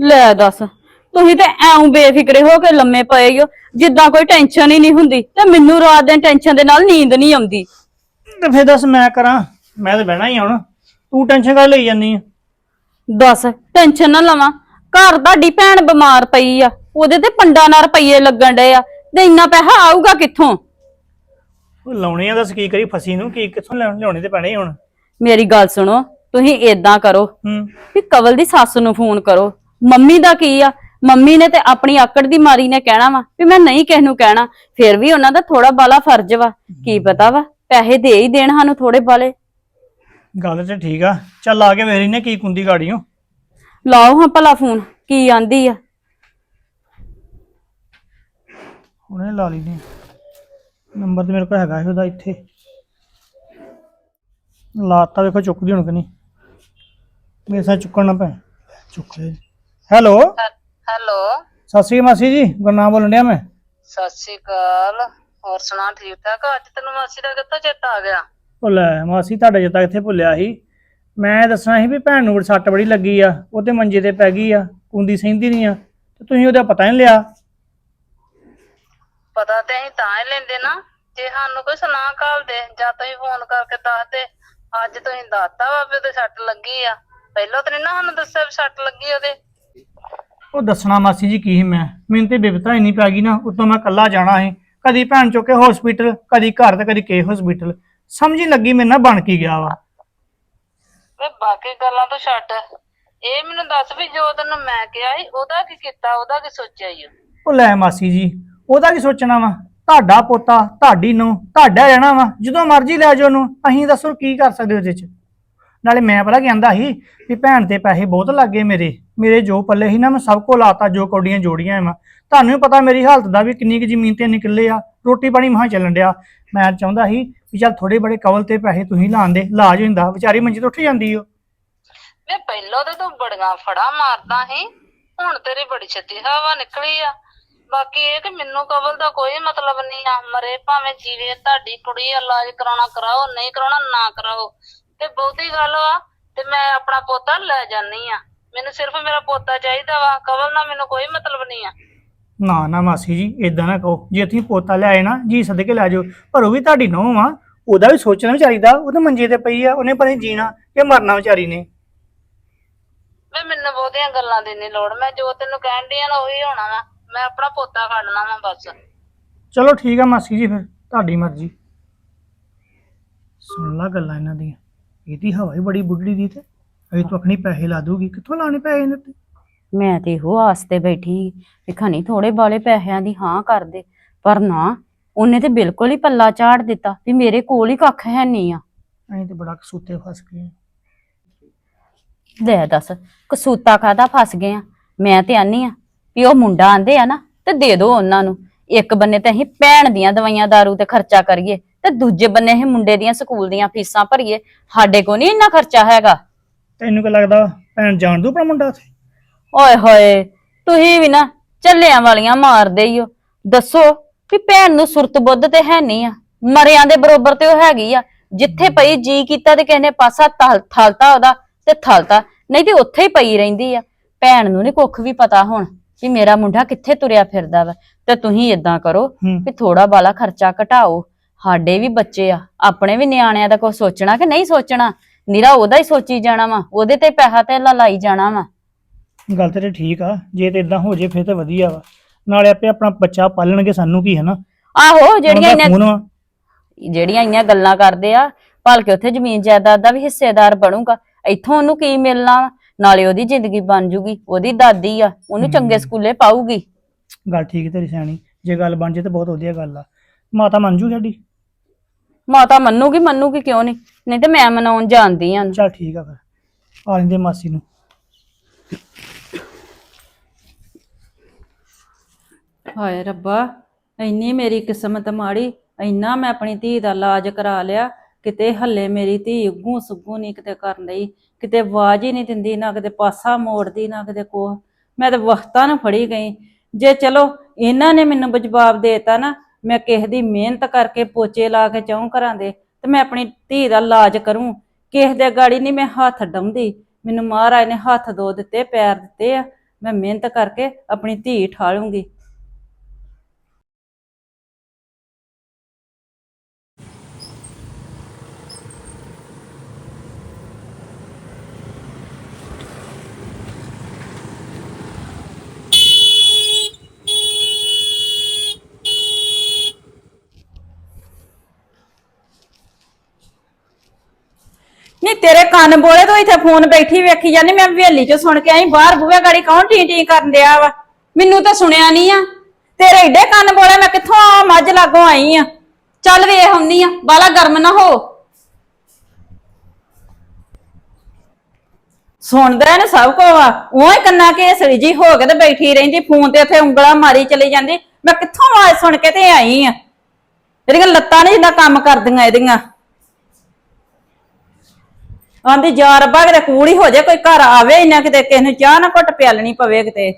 ਲੈ ਦੱਸ। ਤੁਸੀਂ ਤੇ ਐਉਂ ਬੇਫਿਕਰੇ ਹੋ ਕੇ ਲੰਮੇ ਪਏ ਹੋ। ਜਿੱਦਾਂ ਕੋਈ ਟੈਨਸ਼ਨ ਹੀ ਨਹੀਂ ਹੁੰਦੀ ਤੇ ਮੈਨੂੰ ਰਾਤ ਦਿਨ ਟੈਨਸ਼ਨ ਦੇ ਨਾਲ ਨੀਂਦ ਨਹੀਂ ਆਉਂਦੀ। ਤੇ ਫਿਰ ਦੱਸ ਮੈਂ ਕਰਾਂ? ਮੈਂ ਤਾਂ ਬਹਿਣਾ ਹੀ ਆ ਹੁਣ। ਤੂੰ ਟੈਨਸ਼ਨ ਕਰ ਲਈ ਜਾਨੀ ਆ? ਦੱਸ ਟੈਨਸ਼ਨ ਨਾ ਲਵਾਂ। ਘਰ ਤੁਹਾਡੀ ਭੈਣ ਬਿਮਾਰ ਪਈ ਆ। ਉਹਦੇ ਤੇ ਪੰਡਾ ਨਾਲ ਰੁਪਈਏ ਲੱਗਣ ਡਏ ਆ। ਤੇ ਇੰਨਾ ਪੈਸਾ ਆਊਗਾ ਕਿੱਥੋਂ? ਉਹ ਲਾਉਣੇ ਆ ਦੱਸ ਕੀ ਕਰੀ ਫਸੀ ਨੂੰ? ਕੀ ਕਿੱਥੋਂ ਲਿਆਉਣ- ਲਿਆਉਣੇ ਤੇ ਪੈਣੇ ਹੁਣ? ਮੇਰੀ ਗੱਲ ਸੁਣੋ ਤੁਸੀਂ ਏਦਾਂ ਕਰੋ ਹੂੰ। ਵੀ ਕਵਲ ਦੀ ਸੱਸ ਨੂੰ ਫੋਨ ਕਰੋ। ਮੰਮੀ ਦਾ ਕੀ ਆ? ਮੰਮੀ ਨੇ ਤੇ ਆਪਣੀ ਆਕੜ ਦੀ ਮਾਰੀ ਨੇ ਕਹਿਣਾ ਵਾ ਵੀ ਮੈਂ ਨਹੀਂ ਕਿਸ ਨੂੰ ਕਹਿਣਾ। ਫਿਰ ਵੀ ਉਹਨਾਂ ਦਾ ਥੋੜਾ ਬਾਲਾ ਫਰਜ਼ ਵਾ। ਕੀ ਪਤਾ ਵਾ? ਪੈਸੇ ਦੇ ਹੀ ਦੇਣ ਸਾਨੂੰ ਥੋੜੇ ਬਾਲੇ ਗੱਲ ਤੇ ਠੀਕ ਆ। ਚੱਲ ਆ ਕੇ ਵੇਰੀ ਨੇ ਕੀ ਕੁੰਦੀ ਗਾੜੀਓ। ਲਾਓ ਹਾਂ ਭਲਾ ਫੋਨ ਕੀ ਆਂਦੀ ਆ। ਹੁਣੇ ਲਾ ਲਈ ਨੇ ਨੰਬਰ ਤੇ ਮੇਰੇ ਕੋਲ ਹੈਗਾ ਸੀ ਉਹਦਾ ਇੱਥੇ। ਲਾਤਾ ਵੇਖੋ ਚੁੱਕਦੀ ਹੁਣ ਕਿ ਨਹੀਂ। ਮੇਰੇ ਸਾਹ ਚੁੱਕਣ ਪੈ ਚੁੱਕ ਲੈ ਹੈਲੋ। ਹੈਲੋ। ਸਤਿ ਸ੍ਰੀ ਅਕਾਲ ਮਾਸੀ ਜੀ ਗੁਰਨਾਮ ਬੋਲਣ ਡਿਆ ਮੈਂ। ਸਤਿ ਸ਼੍ਰੀ ਅਕਾਲ। ਹੋਰ ਸੁਣਾ ਠੀਕ ਠਾਕ? ਅੱਜ ਤੈਨੂੰ ਮਾਸੀ ਦਾ ਕਿੱਥੋਂ ਚੇਤਾ ਆ ਗਿਆ? ਉਹ ਲੈ ਮਾਸੀ ਤੁਹਾਡਾ ਜਿੱਤਾ ਇੱਥੇ ਭੁੱਲਿਆ ਸੀ? ਮੈਂ ਦੱਸਣਾ ਸੀ ਵੀ ਭੈਣ ਨੂੰ ਸੱਟ ਬੜੀ ਲੱਗੀ ਆ ਉਹ ਤੇ ਮੰਜੇ ਤੇ ਪੈ ਗਈ ਆ ਕੁੰਦੀ ਸਹਿੰਦੀ ਨਹੀਂ ਆ ਤੇ ਤੁਸੀਂ ਉਹਦਾ ਪਤਾ ਨਹੀਂ ਲਿਆ। ਪਤਾ ਤੇ ਅਸੀਂ ਤਾਂ ਹੀ ਲੈਂਦੇ ਨਾ ਜੇ ਸਾਨੂੰ ਕੋਈ ਸੁਣਾ ਕਾਲ ਦੇ ਜਾਂ ਤੁਸੀਂ ਫੋਨ ਕਰਕੇ ਦੱਸ ਦੇ ਅੱਜ ਤੁਸੀਂ ਦੱਸਤਾ ਵਾ ਵੀ ਉਹਦੇ ਸੱਟ ਲੱਗੀ ਆ। ਪਹਿਲਾਂ ਤਾਂ ਨੀ ਨਾ ਸਾਨੂੰ ਦੱਸਿਆ ਵੀ ਸੱਟ ਲੱਗੀ ਉਹਦੇ। ਉਹ ਦੱਸਣਾ ਮਾਸੀ ਜੀ ਕੀ ਮੈਂ? ਮੈਨੂੰ ਤੇ ਬਿਪਤਾ ਇੰਨੀ ਪੈ ਗਈ ਨਾ ਉਤੋਂ ਮੈਂ ਕੱਲਾ ਜਾਣਾ ਸੀ। ਕਦੀ ਭੈਣ ਚੁੱਕ ਹਸਪੀਟਲ ਕਦੀ ਘਰ ਤੇ ਕਦੀ ਕੇ ਹਸਪੀਟਲ ਸਮਝ ਹੀ ਲੱਗੀ ਮੇਰੇ ਨਾਲ ਬਣ ਕੀ ਗਿਆ ਵਾ। ਵੇ ਬਾਕੀ ਗੱਲਾਂ ਤੋਂ ਛੱਡ। ਇਹ ਮੈਨੂੰ ਦੱਸ ਵੀ ਜੋ ਤੈਨੂੰ ਮੈਂ ਕਿਹਾ ਸੀ ਉਹਦਾ ਕੀ ਕੀਤਾ ਉਹਦਾ ਕੀ ਸੋਚਿਆ ਈ ਓ? ਉਹ ਲੈ ਮਾਸੀ ਜੀ ਉਹਦਾ ਕੀ ਸੋਚਣਾ ਵਾ? ਤੁਹਾਡਾ ਪੋਤਾ ਤੁਹਾਡੀ ਨੂੰ ਤੁਹਾਡਾ ਰਹਿਣਾ ਵਾ। ਜਦੋਂ ਮਰਜ਼ੀ ਲੈ ਜਾਓ ਉਹਨੂੰ ਅਸੀਂ ਦੱਸੋ ਕੀ ਕਰ ਸਕਦੇ ਉਹਦੇ ਚ। ਨਾਲੇ ਮੈਂ ਪਤਾ ਕਹਿੰਦਾ ਸੀ ਵੀ ਭੈਣ ਤੇ ਪੈਸੇ ਬਹੁਤ ਲੱਗੇ ਮੇਰੇ। ਮੇਰੇ ਜੋ ਪੱਲੇ ਸੀ ਨਾ ਮੈਂ ਸਭ ਕੋ ਲਾਤਾ ਜੋ ਕੌਡੀਆਂ ਜੋੜੀਆਂ ਵਾ ਤੁਹਾਨੂੰ ਵੀ ਪਤਾ ਮੇਰੀ ਹਾਲਤ ਦਾ ਵੀ ਕਿੰਨੀ ਕੁ ਜ਼ਮੀਨ ਤੇ ਨਿਕਲੇ ਆ। ਰੋਟੀ ਪਾਣੀ ਮਹਾ ਚੱਲਣ ਡਿਆ। ਮੈਂ ਚਾਹੁੰਦਾ ਸੀ ਵੀ ਚੱਲ ਥੋੜੇ ਬੜੇ ਕਵਲ ਤੇ ਪੈਸੇ ਤੁਸੀਂ ਲਾਉਂਦੇ ਇਲਾਜ ਹੁੰਦਾ। ਵਿਚਾਰੀ ਮੰਜੀ ਤੋਂ ਉੱਠ ਜਾਂਦੀ ਓ। ਮੈਂ ਪਹਿਲਾਂ ਤੇ ਤੂੰ ਬੜੀਆਂ ਫੜਾ ਮਾਰਦਾ ਸੀ। ਹੁਣ ਤੇਰੀ ਬੜੀ ਛੇਤੀ ਹਵਾ ਨਿਕਲੀ ਆ। ਬਾਕੀ ਇਹ ਕਿ ਮੈਨੂੰ ਕਬਲ ਦਾ ਕੋਈ ਮਤਲਬ ਨਹੀਂ ਆ। ਮਰੇ ਭਾਵੇਂ ਜੀਵੇ ਤੁਹਾਡੀ ਕੁੜੀ ਆ, ਇਲਾਜ ਕਰਾਉਣਾ ਕਰਾਓ ਨਹੀਂ ਕਰਾਉਣਾ ਨਾ ਕਰਾਓ। ਤੇ ਬਹੁਤੀ ਗੱਲ ਵਾ ਤੇ ਮੈਂ ਆਪਣਾ ਪੋਤਾ ਲੈ ਜਾਨੀ ਆ। ਮੈਨੂੰ ਸਿਰਫ ਮੇਰਾ ਪੋਤਾ ਚਾਹੀਦਾ ਵਾ ਕਬਲ ਨਾਲ ਮੈਨੂੰ ਕੋਈ ਮਤਲਬ ਨਹੀਂ ਆ। ਨਾ ਨਾ ਮਾਸੀ ਜੀ ਇਦਾਂ ਨਾ ਕਹੋ ਜੇ ਤੁਸੀਂ ਪੋਤਾ ਲਿਆਏ ਨਾ ਜੀ ਸਦਕੇ ਲੈ ਜਾਓ ਪਰ ਉਹ ਵੀ ਤੁਹਾਡੀ ਨੂੰਹ ਆ ਉਹਦਾ ਵੀ ਸੋਚਣਾ ਵਿਚਾਰੀ ਦਾ ਉਹ ਤਾਂ ਮੰਜੇ ਤੇ ਪਈ ਆ ਉਹਨੇ ਨੀ ਜੀਣਾ ਕਿ ਮਰਨਾ ਵਿਚਾਰੀ ਨੇ। ਵੇ ਮੈਨੂੰ ਬਹੁਤੀਆਂ ਗੱਲਾਂ ਦੀ ਲੋੜ ਮੈਂ ਜੋ ਤੈਨੂੰ ਕਹਿਣ ਡਈ ਆ ਨਾ ਉਹੀ ਹੋਣਾ ਵਾ ਮੈਂ ਆਪਣਾ ਪੋਤਾ ਖੜਨਾ ਵਾ ਬਸ। ਚਲੋ ਠੀਕ ਆ ਮਾਸੀ ਜੀ ਫਿਰ ਤੁਹਾਡੀ ਮਰਜ਼ੀ। ਸੁਣ ਲਾ ਗੱਲਾਂ ਇਹਨਾਂ ਦੀਆਂ ਇਹਦੀ ਹਵਾ ਹੀ ਬੜੀ ਬੁੱਢੀ ਦੀ ਤੇ। ਅਜੇ ਤੂੰ ਆਪਣੀ ਪੈਸੇ ਲਾ ਦੂਗੀ ਕਿੱਥੋਂ ਲਾਣੇ ਪੈਸੇ ਇਹਨਾਂ ਤੇ? ਮੈਂ ਤੇ ਇਹੋ ਆਸ ਤੇ ਬੈਠੀ ਵੀ ਖਣੀ ਥੋੜੇ ਬਾਲੇ ਪੈਸਿਆਂ ਦੀ ਹਾਂ ਕਰ ਦੇ ਪਰ ਨਾ ਉਹਨੇ ਤੇ ਬਿਲਕੁਲ ਹੀ ਪੱਲਾ ਝਾੜ ਦਿੱਤਾ ਵੀ ਮੇਰੇ ਕੋਲ ਹੀ ਕੱਖ ਹੈ ਨਹੀਂ ਆ। ਅਸੀਂ ਤੇ ਬੜਾ ਕਸੂਤੇ ਫਸ ਗਏ ਆ। ਲੈ ਦੱਸ ਕਸੂਤਾ ਕਾਦਾ ਫਸ ਗਏ ਆ? ਮੈਂ ਤੇ ਆਨੀ ਆ ਵੀ ਉਹ ਮੁੰਡਾ ਆਂਦੇ ਆ ਨਾ ਤੇ ਦੇ ਦਿਓ ਉਹਨਾਂ ਨੂੰ। ਇੱਕ ਬੰਨੇ ਤੇ ਅਸੀਂ ਭੈਣ ਦੀਆਂ ਦਵਾਈਆਂ ਦਾਰੂ ਤੇ ਖਰਚਾ ਕਰੀਏ ਤੇ ਦੂਜੇ ਬੰਨੇ ਇਹ ਮੁੰਡੇ ਦੀਆਂ ਸਕੂਲ ਦੀਆਂ ਫੀਸਾਂ ਭਰੀਏ। ਸਾਡੇ ਕੋਲ ਨਹੀਂ ਇੰਨਾ ਖਰਚਾ ਹੈਗਾ। ਤੈਨੂੰ ਕੀ ਲੱਗਦਾ? ਭੈਣ ਜਾਣ ਦੂ ਆਪਣਾ ਮੁੰਡਾ ਉੱਥੇ? ਓਏ ਹੋਏ ਤੁਸੀਂ ਵੀ ਨਾ ਚੱਲਿਆਂ ਵਾਲੀਆਂ ਮਾਰਦੇ ਹੀ ਹੋ ਦੱਸੋ ਵੀ ਭੈਣ ਨੂੰ ਸੁਰਤ ਬੁੱਧ ਤੇ ਹੈ ਨਹੀਂ ਆ। ਮਰਿਆਂ ਦੇ ਬਰੋਬਰ ਤੇ ਉਹ ਹੈਗੀ ਆ। ਜਿੱਥੇ ਪਈ ਜੀ ਕੀਤਾ ਤੇ ਕਿਸੇ ਨੇ ਪਾਸਾ ਥਲ- ਥਲਤਾ ਉਹਦਾ ਤੇ ਥਲਤਾ ਨਹੀਂ ਤੇ ਉੱਥੇ ਹੀ ਪਈ ਰਹਿੰਦੀ ਆ। ਭੈਣ ਨੂੰ ਨਹੀਂ ਕੁੱਖ ਵੀ ਪਤਾ ਹੁਣ ਵੀ ਮੇਰਾ ਮੁੰਡਾ ਕਿੱਥੇ ਤੁਰਿਆ ਫਿਰਦਾ ਵਾ। ਤੇ ਤੁਸੀਂ ਇਦਾਂ ਕਰੋ ਹੂੰ। ਵੀ ਥੋੜਾ ਬਾਲਾ ਖਰਚਾ ਘਟਾਓ। ਸਾਡੇ ਵੀ ਬੱਚੇ ਆ। ਆਪਣੇ ਵੀ ਨਿਆਣਿਆਂ ਦਾ ਕੁਝ ਸੋਚਣਾ ਕਿ ਨਹੀਂ ਸੋਚਣਾ? ਨਿਰਾ ਉਹਦਾ ਹੀ ਸੋਚੀ ਜਾਣਾ ਵਾ ਉਹਦੇ ਤੇ ਪੈਸਾ ਤੇ ਲਾਈ ਜਾਣਾ ਵਾ। ਗੱਲ ਤੇ ਠੀਕ ਆ ਜੇ ਤੇ ਇਦਾਂ ਹੋ ਜੇ ਫਿਰ ਤੇ ਵਧੀਆ ਵਾ। ਨਾਲੇ ਆਪੇ ਆਪਣਾ ਬੱਚਾ ਪਾਲਣਗੇ ਸਾਨੂੰ ਕੀ ਹੈ ਨਾ ਆਹੋ ਜਿਹੜੀਆਂ। ਜਿਹੜੀਆਂ ਇੰਨੀਆਂ ਗੱਲਾਂ ਕਰਦੇ ਆ ਭਲਕੇ ਉੱਥੇ ਜ਼ਮੀਨ ਜਾਇਦਾਦ ਦਾ ਵੀ ਹਿੱਸੇਦਾਰ ਬਣੂਗਾ ਇੱਥੋਂ ਉਹਨੂੰ ਕੀ ਮਿਲਣਾ? ਨਾਲੇ ਉਹਦੀ ਜ਼ਿੰਦਗੀ ਬਣ ਜੂਗੀ ਉਹਦੀ ਦਾਦੀ ਆ ਉਹਨੂੰ ਚੰਗੇ ਸਕੂਲੇ ਪਾਊਗੀ। ਗੱਲ ਠੀਕ ਤੇਰੀ ਸਿਆਣੀ ਜੇ ਗੱਲ ਬਣ ਜੇ ਤੇ ਬਹੁਤ ਵਧੀਆ ਗੱਲ ਆ। ਮਾਤਾ ਮੰਨ ਜੂ ਸਾਡੀ ਮਾਤਾ ਮੰਨੂਗੀ ਮੰਨੂਗੀ ਕਿਉਂ ਨਹੀਂ? ਨਹੀਂ ਤੇ ਮੈਂ ਮਨਾਉਣ ਜਾਣਦੀ ਆ। ਚਲ ਠੀਕ ਆ ਫਿਰ। ਆ ਲੈਂਦੇ ਮਾਸੀ ਨੂੰ। ਹਾਏ ਰੱਬਾ ਇੰਨੀ ਮੇਰੀ ਕਿਸਮਤ ਮਾੜੀ ਇੰਨਾ ਮੈਂ ਆਪਣੀ ਧੀ ਦਾ ਇਲਾਜ ਕਰਾ ਲਿਆ ਕਿਤੇ ਹੱਲੇ ਮੇਰੀ ਧੀ ਉੱਗੂ ਸੁੱਗੂ ਨਹੀਂ ਕਿਤੇ ਕਰਨ ਲਈ ਕਿਤੇ ਆਵਾਜ਼ ਹੀ ਨਹੀਂ ਦਿੰਦੀ ਨਾ ਕਿਤੇ ਪਾਸਾ ਮੋੜਦੀ ਨਾ ਕਿਤੇ ਕੋ ਮੈਂ ਤਾਂ ਵਕਤਾਂ ਨੂੰ ਫੜੀ ਗਈ। ਜੇ ਚਲੋ ਇਹਨਾਂ ਨੇ ਮੈਨੂੰ ਜਵਾਬ ਦੇਤਾ ਨਾ ਮੈਂ ਕਿਸੇ ਦੀ ਮਿਹਨਤ ਕਰਕੇ ਪੋਚੇ ਲਾ ਕੇ ਚਾਹੂੰ ਘਰਾਂ ਦੇ ਤੇ ਮੈਂ ਆਪਣੀ ਧੀ ਦਾ ਇਲਾਜ ਕਰੂੰ। ਕਿਸੇ ਦੇ ਗਾੜੀ ਨਹੀਂ ਮੈਂ ਹੱਥ ਡਾਉਂਦੀ ਮੈਨੂੰ ਮਹਾਰਾਜ ਨੇ ਹੱਥ ਦੋ ਦਿੱਤੇ, ਪੈਰ ਦਿੱਤੇ ਆ। ਮੈਂ ਮਿਹਨਤ ਕਰਕੇ ਆਪਣੀ ਧੀ ਠਾਲੂੰਗੀ। ਨਹੀਂ ਤੇਰੇ ਕੰਨ ਬੋਲੇ ਤੂੰ ਇੱਥੇ ਫੋਨ ਬੈਠੀ ਵੇਖੀ ਜਾਂਦੀ, ਮੈਂ ਹਵੇਲੀ ਚ ਸੁਣ ਕੇ ਆਈ, ਬਾਹਰ ਬੂਹੇ ਗਾੜੀ ਕੌਣ ਟੀ ਟੀ ਕਰਨ ਡਿਆ ਵਾ? ਮੈਨੂੰ ਤਾਂ ਸੁਣਿਆ ਨਹੀਂ ਆ। ਤੇਰੇ ਏਡੇ ਕੰਨ ਬੋਲੇ, ਮੈਂ ਕਿੱਥੋਂ ਆ ਮੱਝ ਲਾਗੋਂ ਆਈ ਆ? ਚੱਲ ਵੇਖ ਹੁੰਨੀ ਆ, ਬਾਲਾ ਗਰਮ ਨਾ ਹੋ। ਸੁਣਦਾ ਨੇ ਸਭ ਕੋ ਵਾ। ਉਹ ਹੀ ਕੰਨਾ ਘੇਸੜੀ ਜੀ ਹੋ ਕੇ ਤੇ ਬੈਠੀ ਰਹਿੰਦੀ, ਫੋਨ ਤੇ ਉੱਥੇ ਉਂਗਲਾ ਮਾਰੀ ਚਲੀ ਜਾਂਦੀ। ਮੈਂ ਕਿੱਥੋਂ ਆਵਾਜ਼ ਸੁਣ ਕੇ ਤੇ ਆਈ ਆ? ਇਹਦੀਆਂ ਲੱਤਾਂ ਨੇ ਜਿੰਨਾ ਕੰਮ ਕਰਦੀਆਂ ਇਹਦੀਆਂ। ਆਂਦੀ ਜਾ ਰੱਬਾ ਕਿਤੇ ਕੂੜੀ ਹੋ ਜਾਏ ਕੋਈ ਘਰ ਆਵੇ ਹੀ ਨਾ ਕਿਤੇ, ਕਿਸੇ ਨੂੰ ਚਾਹ ਨਾ ਘੁੱਟ ਪਿਆਲਣੀ ਪਵੇ ਕਿਤੇ।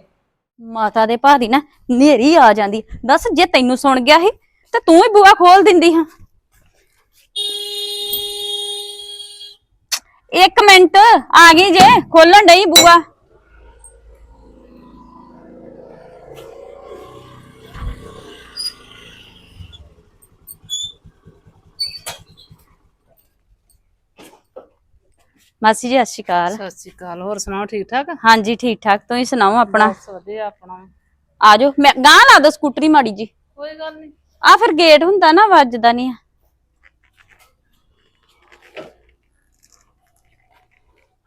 ਮਾਤਾ ਦੇ ਭਾ ਦੀ ਨਾ ਨੇਰੀ ਆ ਜਾਂਦੀ। ਦੱਸ, ਜੇ ਤੈਨੂੰ ਸੁਣ ਗਿਆ ਸੀ, ਤੇ ਤੂੰ ਹੀ ਬੂਆ ਖੋਲ ਦਿੰਦੀ ਹਾਂ। ਇੱਕ ਮਿੰਟ, ਆ ਗਈ ਜੇ, ਖੋਲਣ ਡਈ ਬੂਆ ਮਾਸੀ ਜੀ ਸਤਿ ਸ਼੍ਰੀ ਅਕਾਲ। ਸਤਿ ਸ਼੍ਰੀ ਅਕਾਲ ਹੋਰ ਸੁਣਾਓ ਠੀਕ ਠਾਕ? ਹਾਂਜੀ ਠੀਕ ਠਾਕ ਤੁਸੀਂ ਸੁਣਾਓ ਆਪਣਾ? ਬਸ ਵਧੀਆ ਆਪਣਾ। ਆ ਜਾਓ ਮੈਂ ਗਾਂ ਲਾ ਦੋ ਸਕੂਟਰੀ ਮਾੜੀ ਜੀ ਕੋਈ ਗੱਲ ਨਹੀਂ ਆ ਫਿਰ ਗੇਟ ਹੁੰਦਾ ਨਾ ਵੱਜਦਾ ਨਹੀਂ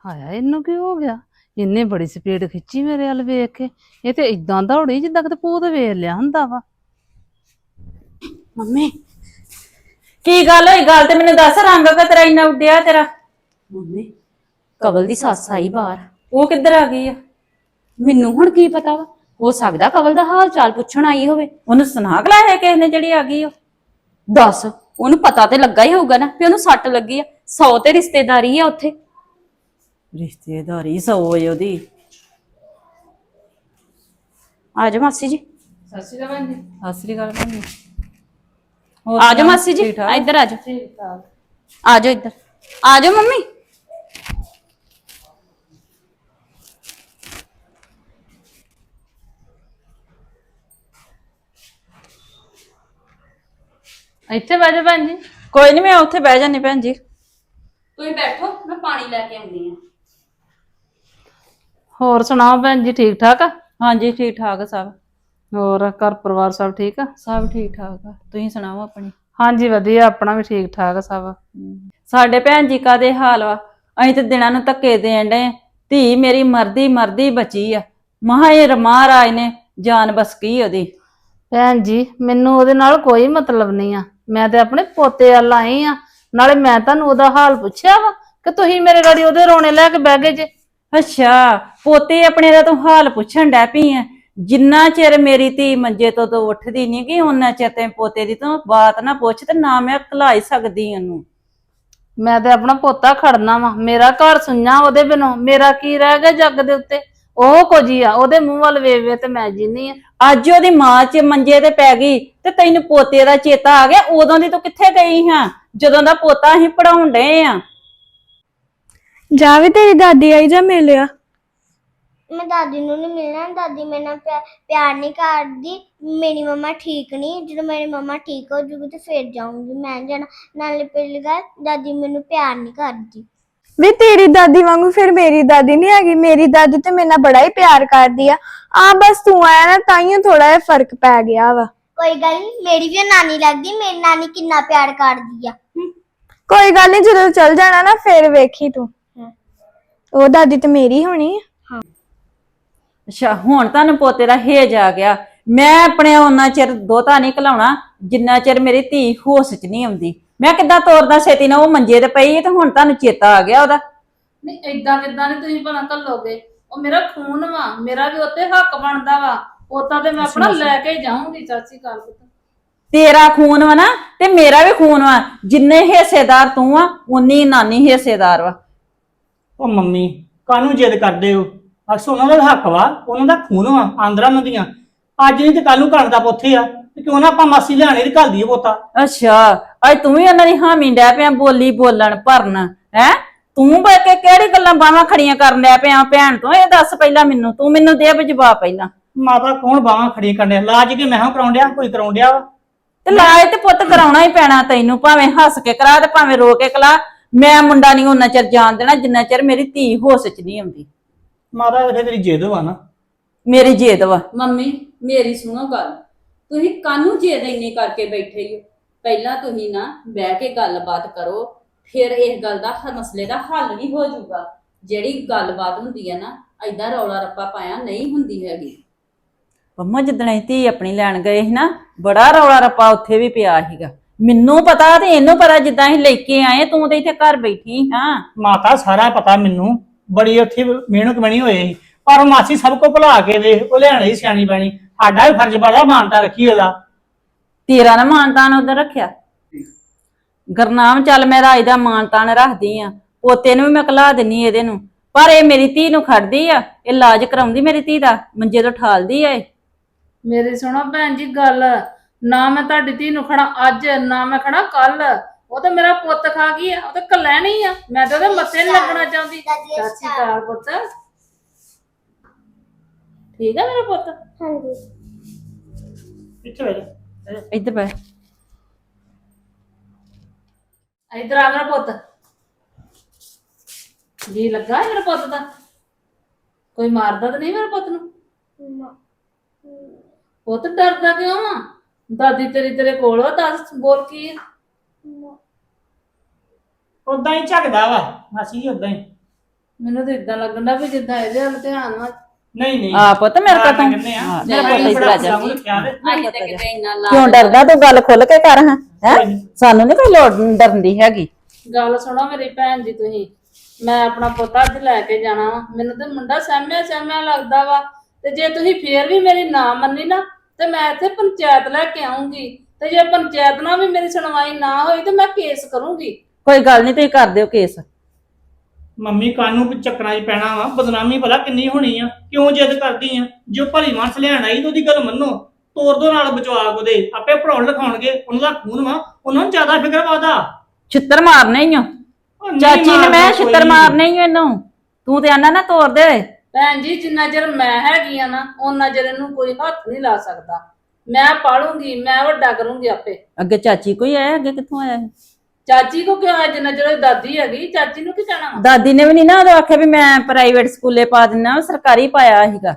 ਹਾਇਆ ਇਹਨੂੰ ਕੀ ਹੋ ਗਿਆ? ਇੰਨੇ ਬੜੀ ਸਪੀਡ ਖਿੱਚੀ ਮੇਰੇ ਵੱਲ ਵੇਖ ਕੇ। ਇਹ ਤੇ ਇਦਾਂ ਦੌੜੀ ਜਿੱਦਾਂ ਕਿਤੇ ਪੂਤ ਵੇਖ ਲਿਆ ਹੁੰਦਾ ਵਾ। ਮੰਮੀ ਕੀ ਗੱਲ ਹੋਈ? ਗੱਲ ਤੇ ਮੈਨੂੰ ਦੱਸ ਰੰਗ ਕਾ ਤੇਰਾ ਇੰਨਾ ਉੱਡਿਆ ਤੇਰਾ? ਮੰਮੀ ਕਵਲ ਦੀ ਸੱਸ ਆਈ ਬਾਹਰ। ਉਹ ਕਿੱਧਰ ਆ ਗਈ ਆ? ਮੈਨੂੰ ਹੁਣ ਕੀ ਪਤਾ ਵਾ? ਹੋ ਸਕਦਾ ਕਵਲ ਦਾ ਹਾਲ ਚਾਲ ਪੁੱਛਣ ਆਈ ਹੋਵੇ। ਉਹਨੂੰ ਸੁਨਾਗ ਲਾਇਆ ਕਿਸੇ ਨੇ ਜਿਹੜੀ ਆ ਗਈ ਉਹ ਦੱਸ ਉਹਨੂੰ ਪਤਾ ਤੇ ਲੱਗਾ ਹੀ ਹੋਊਗਾ ਨਾ ਵੀ ਉਹਨੂੰ ਸੱਟ ਲੱਗੀ ਆ। ਸੌ ਤੇ ਰਿਸ਼ਤੇਦਾਰੀ ਆ ਉੱਥੇ। ਰਿਸ਼ਤੇਦਾਰੀ ਸੌ ਏ ਉਹਦੀ। ਆ ਜਾਓ ਮਾਸੀ ਜੀ। ਸਤਿ ਸ਼੍ਰੀ ਅਕਾਲ ਜੀ। ਸਤਿ ਸ੍ਰੀ ਅਕਾਲ ਭੈਣ ਆ ਜਾਓ ਮਾਸੀ ਜੀ ਇੱਧਰ ਆ ਜਾਓ। ਠੀਕ ਠਾਕ। ਆ ਜਾਓ ਇੱਧਰ। ਆ ਜਾਓ ਮੰਮੀ। ਇੱਥੇ ਬਹਿ ਜਾ ਭੈਣ ਜੀ। ਕੋਈ ਨਹੀਂ ਮੈਂ ਉੱਥੇ ਬਹਿ ਜਾਨੀ ਭੈਣ ਜੀ। ਤੁਸੀਂ ਬੈਠੋ ਮੈਂ ਪਾਣੀ ਲੈ ਕੇ ਆਉਂਦੀ ਆ ਹੋਰ ਸੁਣਾਓ ਭੈਣ ਜੀ ਠੀਕ ਠਾਕ ਆ? ਹਾਂਜੀ ਠੀਕ ਠਾਕ ਸਭ। ਹੋਰ ਘਰ ਪਰਿਵਾਰ ਸਭ ਠੀਕ ਆ? ਸਭ ਠੀਕ ਠਾਕ ਆ। ਤੁਸੀਂ ਸੁਣਾਓ ਆਪਣੀ? ਹਾਂਜੀ ਵਧੀਆ ਆਪਣਾ ਵੀ ਠੀਕ ਠਾਕ ਆ ਸਭ। ਸਾਡੇ ਭੈਣ ਜੀ ਕਾਦੇ ਹਾਲ ਵਾ? ਅਸੀਂ ਤੇ ਦਿਨਾਂ ਨੂੰ ਧੱਕੇ ਦੇਣ ਡੇ ਧੀ ਮੇਰੀ ਮਰਦੀ ਮਰਦੀ ਬਚੀ ਆ। ਮਹਾ ਇਹ ਮਹਾਰਾਜ ਨੇ ਜਾਨ ਬਸਕੀ ਉਹਦੀ। ਭੈਣ ਜੀ ਮੈਨੂੰ ਉਹਦੇ ਨਾਲ ਕੋਈ ਮਤਲਬ ਨਹੀਂ ਆ। ਮੈਂ ਤੇ ਆਪਣੇ ਪੋਤੇ ਵੱਲ ਆਈ ਆ। ਨਾਲੇ ਮੈਂ ਤੁਹਾਨੂੰ ਉਹਦਾ ਹਾਲ ਪੁੱਛਿਆ ਵਾ ਕਿ ਤੁਸੀਂ ਮੇਰੇ ਗਾੜੀ ਉਹਦੇ ਰੋਣੇ ਲੈ ਕੇ ਬਹਿ ਗਏ ਜੇ। ਅੱਛਾ ਪੋਤੇ ਆਪਣੇ ਦਾ ਤੂੰ ਹਾਲ ਪੁੱਛਣ ਡੈ ਪਈ ਆ। ਜਿੰਨਾ ਚਿਰ ਮੇਰੀ ਧੀ ਮੰਜੇ ਤੋਂ ਤੋਂ ਉੱਠਦੀ ਨਹੀਂ ਗਈ ਉਹਨਾਂ ਚਿਰ ਤੇ ਪੋਤੇ ਦੀ ਤੂੰ ਬਾਤ ਨਾ ਪੁੱਛ ਤੇ ਨਾ ਮੈਂ ਘਲਾਈ ਸਕਦੀ ਉਹਨੂੰ। ਮੈਂ ਤੇ ਆਪਣਾ ਪੋਤਾ ਖੜਨਾ ਵਾ। ਮੇਰਾ ਘਰ ਸੁਣਨਾ ਉਹਦੇ ਬਿਨੋਂ। ਮੇਰਾ ਕੀ ਰਹਿ ਗਿਆ ਜੱਗ ਦੇ ਉੱਤੇ? ਉਹ ਹੀ ਆ ਉਹਦੇ ਮੂੰਹ ਵੱਲ ਵੇਖ ਵੇਖ ਤੇ ਮੈਂ ਜਿੰਨੀ ਆ। ਅੱਜ ਉਹਦੀ ਮਾਂ ਚ ਮੰਜੇ ਤੇ ਪੈ ਗਈ ਤੇ ਤੈਨੂੰ ਪੋਤੇ ਦਾ ਚੇਤਾ ਆ ਗਿਆ ਉਦੋਂ ਦੀ ਤੂੰ ਕਿੱਥੇ ਗਈ ਹਾਂ? ਜਦੋਂ ਦਾ ਪੋਤਾ ਅਸੀਂ ਪੜਾਉਣ ਡਏ ਆ। ਜਾ ਵੀ ਤੇਰੀ ਦਾਦੀ ਆਈ ਜਾਂ ਮਿਲਿਆ? ਮੈਂ ਦਾਦੀ ਨੂੰ ਨਹੀਂ ਮਿਲਣਾ ਦਾਦੀ ਮੇਰੇ ਨਾਲ ਪਿਆ- ਪਿਆਰ ਨਹੀਂ ਕਰਦੀ। ਮੇਰੀ ਮੰਮਾ ਠੀਕ ਨਹੀਂ ਜਦੋਂ ਮੇਰੀ ਮੰਮਾ ਠੀਕ ਹੋ ਜੂਗੀ ਤੇ ਫਿਰ ਜਾਊਂਗੀ ਮੈਂ ਜਾਣਾ। ਨਾਲੇ ਪਹਿਲੀ ਗੱਲ ਦਾਦੀ ਮੈਨੂੰ ਪਿਆਰ ਨਹੀਂ ਕਰਦੀ। ਵੀ ਤੇਰੀ ਦਾਦੀ ਵਾਂਗੂ ਫਿਰ ਮੇਰੀ ਦਾਦੀ ਨਹੀਂ ਹੈਗੀ ਮੇਰੀ ਦਾਦੀ ਤੇ ਮੇਰੇ ਨਾਲ ਬੜਾ ਹੀ ਪਿਆਰ ਕਰਦੀ ਆ। ਆ ਬਸ ਤੂੰ ਆਇਆ ਨਾ ਤਾਈਓ ਥੋੜਾ ਜਿਹਾ ਫ਼ਰਕ ਪੈ ਗਿਆ ਵਾ। ਕੋਈ ਗੱਲ ਨਹੀਂ ਮੇਰੀ ਵੀ ਨਾਨੀ ਲੱਗਦੀ ਮੇਰੀ ਨਾਨੀ ਕਿੰਨਾ ਪਿਆਰ ਕਰਦੀ ਆ। ਕੋਈ ਗੱਲ ਨਹੀਂ ਜਦੋਂ ਚੱਲ ਜਾਣਾ ਨਾ ਫਿਰ ਵੇਖੀ ਤੂੰ। ਉਹ ਦਾਦੀ ਤੇ ਮੇਰੀ ਹੋਣੀ ਆ। ਅੱਛਾ ਹੁਣ ਤੁਹਾਨੂੰ ਪੋਤੇ ਦਾ ਹੇਜ ਆ ਗਿਆ। ਮੈਂ ਆਪਣੇ ਉਹਨਾਂ ਚਿਰ ਦੋਤਾ ਨਹੀਂ ਘਲਾਉਣਾ ਜਿੰਨਾ ਚਿਰ ਮੇਰੀ ਧੀ ਹੋਸ਼ ਚ ਨਹੀਂ ਆਉਂਦੀ। ਮੈਂ ਕਿੱਦਾਂ ਤੋਰਦਾ ਛੇਤੀ ਨਾਲ ਉਹ ਮੰਜੇ ਤੇ ਪਈ ਹੈ ਤੇ ਹੁਣ ਤੁਹਾਨੂੰ ਚੇਤਾ ਆ ਗਿਆ ਉਹਦਾ। ਨਹੀਂ ਏਦਾਂ ਕਿੱਦਾਂ ਨਹੀਂ ਤੁਸੀਂ ਭਲਾ ਘੱਲੋਗੇ। ਉਹ ਮੇਰਾ ਖੂਨ ਵਾ ਮੇਰਾ ਵੀ ਉੱਤੇ ਹੱਕ ਬਣਦਾ ਵਾ। ਉਤਾਂ ਤੇ ਮੈਂ ਆਪਣਾ ਲੈ ਕੇ ਹੀ ਜਾਊਂਗੀ ਚਾਚੀ ਕਾਲ ਪੁੱਤ। ਤੇਰਾ ਖੂਨ ਵਾ ਨਾ ਤੇ ਮੇਰਾ ਵੀ ਖੂਨ ਵਾ। ਜਿੰਨੇ ਹਿੱਸੇਦਾਰ ਤੂੰ ਆ ਉਨੀ ਨਾਨੀ ਹਿੱਸੇਦਾਰ ਵਾ। ਉਹ ਮੰਮੀ ਕਾਹਨੂੰ ਜਿੱਦ ਕਰਦੇ ਹੋ? ਅਕਸ ਉਹਨਾਂ ਦਾ ਹੱਕ ਵਾ ਉਹਨਾਂ ਦਾ ਖੂਨ ਵਾ ਆਂਦਰਾਂ ਉਹਨਾਂ ਦੀਆਂ। ਅੱਜ ਨਹੀਂ ਤੇ ਕੱਲ ਨੂੰ ਘਰ ਦਾ ਪੋਥੇ ਆ ਤੇ ਕਿਉਂ ਨਾ ਆਪਾਂ ਮਾਸੀ ਲਿਆਣੇ ਦੀ ਘੱਲ ਪੋਤਾ। ਅੱਛਾ ਅੱਜ ਤੂੰ ਵੀ ਉਹਨਾਂ ਦੀ ਹਾਮੀ ਡੈ ਪਿਆ ਬੋਲੀ ਬੋਲਣ ਭਰਨ ਹੈ? ਤੂੰ ਬੈ ਕੇ ਕਿਹੜੀ ਗੱਲਾਂ ਬਾਹਾਂ ਖੜੀਆਂ ਕਰਨ ਲਿਆ ਪਿਆ? ਭੈਣ ਤੋਂ ਇਹ ਦੱਸ ਪਹਿਲਾਂ ਮੈਨੂੰ ਤੂੰ ਮੈਨੂੰ ਦੇ ਵੀ ਜਵਾਬ ਪਹਿਲਾਂ। ਮਾਤਾ ਕੌਣ ਬਾਹਾਂ ਖੜੀ ਕਰਨ ਲਾਜ ਕੇ ਮੈਂ ਹਾਂ ਕਰਾਉਣ ਡਿਆ? ਕੋਈ ਕਰਾਉਣ ਡਿਆ ਵਾ? ਤੇ ਲਾਜ ਤੇ ਪੁੱਤ ਕਰਾਉਣਾ ਹੀ ਪੈਣਾ ਤੈਨੂੰ ਭਾਵੇਂ ਹੱਸ ਕੇ ਕਰਾ ਤੇ ਭਾਵੇਂ ਰੋ ਕੇ ਕਰਾ ਮੈਂ ਮੁੰਡਾ ਨਹੀਂ ਉਹਨਾਂ ਚਿਰ ਜਾਣ ਦੇਣਾ ਜਿੰਨਾ ਚਿਰ ਮੇਰੀ ਧੀ ਹੋਸ਼ ਚ ਨਹੀਂ ਆਉਂਦੀ। ਮਾਤਾ ਇਹ ਤੇਰੀ ਜਿੱਦ ਵਾ ਨਾ। ਮੇਰੀ ਜੇਦ ਵਾ। ਮੰਮੀ ਮੇਰੀ ਸੁਣੋ ਗੱਲ। ਤੁਸੀਂ ਕਾਹਨੂੰ ਜੇਦ ਇੰਨੀ ਕਰਕੇ ਬੈਠੇ ਹੋ ਪਹਿਲਾਂ ਤੁਸੀਂ ਨਾ ਬਹਿ ਕੇ ਗੱਲਬਾਤ ਕਰੋ ਫਿਰ ਇਸ ਗੱਲ ਦਾ ਹ- ਮਸਲੇ ਦਾ ਹੱਲ ਵੀ ਹੋ ਜਾਊਗਾ। ਜਿਹੜੀ ਗੱਲਬਾਤ ਹੁੰਦੀ ਹੈ ਨਾ ਐਦਾਂ ਰੌਲਾ ਰੱਪਾ ਪਾਇਆ ਨਹੀਂ ਹੁੰਦੀ ਹੈਗੀ। ਮੰਮਾ ਜਿੱਦਣ ਅਸੀਂ ਧੀ ਆਪਣੀ ਲੈਣ ਗਏ ਸੀ ਨਾ ਬੜਾ ਰੌਲਾ ਰੱਪਾ ਉੱਥੇ ਵੀ ਪਿਆ ਸੀਗਾ। ਮੈਨੂੰ ਪਤਾ ਤੇ ਇਹਨੂੰ ਪਤਾ ਜਿੱਦਾਂ ਅਸੀਂ ਲੈ ਕੇ ਆਏ ਤੂੰ ਤੇ ਇੱਥੇ ਘਰ ਬੈਠੀ ਹਾਂ। ਮਾਤਾ ਸਾਰਾ ਪਤਾ ਮੈਨੂੰ। ਬੜੀ ਉੱਥੇ ਮਿਹਨਤ ਬਣੀ ਹੋਏ ਸੀ। ਪਰ ਮਾਸੀ ਸਭ ਕੋ ਭੁਲਾ ਕੇ ਦੇ ਉਹ ਲੈਣ ਹੀ ਸਿਆਣੀ ਬਣੀ। ਸਾਡਾ ਵੀ ਫਰਜ਼ ਬੜਾ ਮਾਨਤਾ ਰੱਖੀ ਉਹਦਾ। ਤੇਰਾ ਨਾ ਮਾਨਤਾਨ ਉਧਰ ਰੱਖਿਆ। ਗਰਨਾਮ ਚੱਲ ਮੈਂ ਰਾਜ ਦਾ ਮਾਨਤਾਨ ਰੱਖਦੀ ਆ। ਪੋਤੇ ਨੂੰ ਵੀ ਮੈਂ ਕਲਾ ਦਿੰਨੀ ਇਹਦੇ ਨੂੰ। ਪਰ ਇਹ ਮੇਰੀ ਧੀ ਨੂੰ ਖੜਦੀ ਆ। ਇਹ ਇਲਾਜ ਕਰਾਉਂਦੀ ਮੇਰੀ ਧੀ ਦਾ। ਮੰਜੇ ਤੋਂ ਠਾਲਦੀ ਆ ਇਹ। ਮੇਰੀ ਸੁਣੋ ਭੈਣ ਜੀ ਗੱਲ। ਨਾ ਮੈਂ ਤੁਹਾਡੀ ਧੀ ਨੂੰ ਖੜਾ ਅੱਜ ਨਾ ਮੈਂ ਖੜਾ ਕੱਲ। ਉਹ ਤਾਂ ਮੇਰਾ ਪੁੱਤ ਖਾ ਗਈ ਆ। ਉਹ ਤਾਂ ਕਲੈਣੀ ਆ। ਮੈਂ ਤਾਂ ਉਹਦੇ ਮੱਥੇ ਨਹੀਂ ਲੱਗਣਾ ਚਾਹੁੰਦੀ। ਸ਼੍ਰੀ ਅਕਾਲ ਪੁੱਤ। ਠੀਕ ਆ ਮੇਰਾ ਪੁੱਤ? ਹਾਂਜੀ। ਇੱਥੇ ਬੈਠ ਇੱਧਰ ਬੈ ਇਧਰ ਆ ਮੇਰਾ ਪੁੱਤ। ਜੀ ਲੱਗਾ ਹੈ ਮੇਰੇ ਪੁੱਤ ਦਾ? ਕੋਈ ਮਾਰਦਾ ਤਾਂ ਨਹੀਂ ਮੇਰੇ ਪੁੱਤ ਨੂੰ? ਪੁੱਤ ਡਰਦਾ ਕਿਉਂ ਆ? ਦਾਦੀ ਤੇਰੀ ਤੇਰੇ ਕੋਲ ਆ ਦੱਸ ਬੋਲ ਕੀ ਆ? ਉਦਾਂ ਹੀ ਝਗਦਾ ਵਾ। ਮਾਸੀ ਜੀ ਉਦਾਂ ਹੀ। ਮੈਨੂੰ ਤਾਂ ਇਦਾਂ ਲੱਗਣ ਦਾ ਵੀ ਜਿੱਦਾਂ ਇਹਦੇ ਵੱਲ ਧਿਆਨ ਵਾ ਨਹੀਂ ਨਹੀਂ। ਆ ਪੁੱਤ ਮੇਰੇ ਹਾਂ, ਕੋਲ ਤੂੰ ਕਹਿੰਦੇ ਆ। ਹਾਂ, ਮੇਰਾ ਪੁੱਤ ਇੱਧਰ ਆ ਜਾ। ਅਸੀਂ ਤਾਂ ਕਿਤੇ ਇੰਨਾ ਲਾ ਕਿਉਂ ਡਰਦਾ? ਤੂੰ ਗੱਲ ਖੁੱਲ ਕੇ ਕਰ ਹਾਂ? ਹੈ ਸਾਨੂੰ ਨਹੀਂ ਕੋਈ ਲੋੜ ਡਰਨ ਦੀ ਹੈਗੀ। ਗੱਲ ਸੁਣੋ ਮੇਰੀ ਭੈਣ ਜੀ ਤੁਸੀਂ। ਮੈਂ ਆਪਣਾ ਪੁੱਤ ਅੱਜ ਲੈ ਕੇ ਜਾਣਾ ਵਾ। ਮੈਨੂੰ ਤੇ ਮੁੰਡਾ ਸਹਿਮਿਆ ਸਹਿਮਿਆ ਲੱਗਦਾ ਵਾ। ਤੇ ਜੇ ਤੁਸੀਂ ਫੇਰ ਵੀ ਮੇਰੀ ਨਾ ਮੰਨੀ ਨਾ ਤੇ ਮੈਂ ਇੱਥੇ ਪੰਚਾਇਤ ਲੈ ਕੇ ਆਉਂਗੀ ਤੇ ਜੇ ਪੰਚਾਇਤ ਨਾਲ ਵੀ ਮੇਰੀ ਸੁਣਵਾਈ ਨਾ ਹੋਈ ਤੇ ਮੈਂ ਕੇਸ ਕਰੂੰਗੀ। ਕੋਈ ਗੱਲ ਨਹੀਂ ਤੁਸੀਂ ਕਰ ਦਿਓ ਕੇਸ। ਮੰਮੀ ਕਾਨੂੰ ਵੀ ਚੱਕਰਾਂ 'ਚ ਪੈਣਾ ਵਾ ਬਦਨਾਮੀ ਭਲਾ ਕਿੰਨੀ ਹੋਣੀ ਆ? ਕਿਉਂ ਜਿੱਦ ਕਰਦੀ ਆ? ਜੋ ਭਲੀ ਮਾਨਸ ਲੈਣ ਆਈ ਤੇ ਉਹਦੀ ਗੱਲ ਮੰਨੋ। ਤੋਰ ਦੋ ਨਾਲ ਬਚਵਾ ਉਹਦੇ। ਆਪੇ ਪੜਾਉਣ ਲਿਖਾਉਣਗੇ ਉਹਨਾਂ ਦਾ ਖੂਨ ਵਾ। ਉਹਨਾਂ ਨੂੰ ਜ਼ਿਆਦਾ ਫਿਕਰ ਪਾਦਾ ਛਿੱਤਰ ਮਾਰਨੇ ਹੀ ਓ ਚਾਚੀ ਨੇ ਮੈਂ ਛਿੱਤਰ ਮਾਰਨੇ ਹੀ ਇਹਨੂੰ। ਤੂੰ ਤੇ ਆਨਾ ਨਾ ਤੋੜ ਦੇ। ਭੈਣ ਜੀ ਜਿੰਨਾ ਚਿਰ ਮੈਂ ਹੈਗੀ ਆ ਨਾ ਉਹਨਾਂ ਚਿਰ ਇਹਨੂੰ ਕੋਈ ਹੱਥ ਨਹੀਂ ਲਾ ਸਕਦਾ। ਮੈਂ ਪਾਲੂੰਗੀ ਮੈਂ ਵੱਡਾ ਕਰੂੰਗੀ ਆਪੇ। ਅੱਗੇ ਚਾਚੀ ਕੋਈ ਆਇਆ? ਅੱਗੇ ਕਿੱਥੋਂ ਆਇਆ ਇਹ? ਚਾਚੀ ਕੋ ਕਿਉਂ ਆ? ਜਿੰਨਾ ਚਿਰ ਦਾਦੀ ਹੈਗੀ ਚਾਚੀ ਨੂੰ ਕੀ ਕਹਿਣਾ ਵਾ? ਦਾਦੀ ਨੇ ਵੀ ਨਹੀਂ ਨਾ ਉਦੋਂ ਆਖਿਆ ਵੀ ਮੈਂ ਪ੍ਰਾਈਵੇਟ ਸਕੂਲੇ ਪਾ ਦਿੰਨਾ ਸਰਕਾਰੀ ਪਾਇਆ ਸੀਗਾ।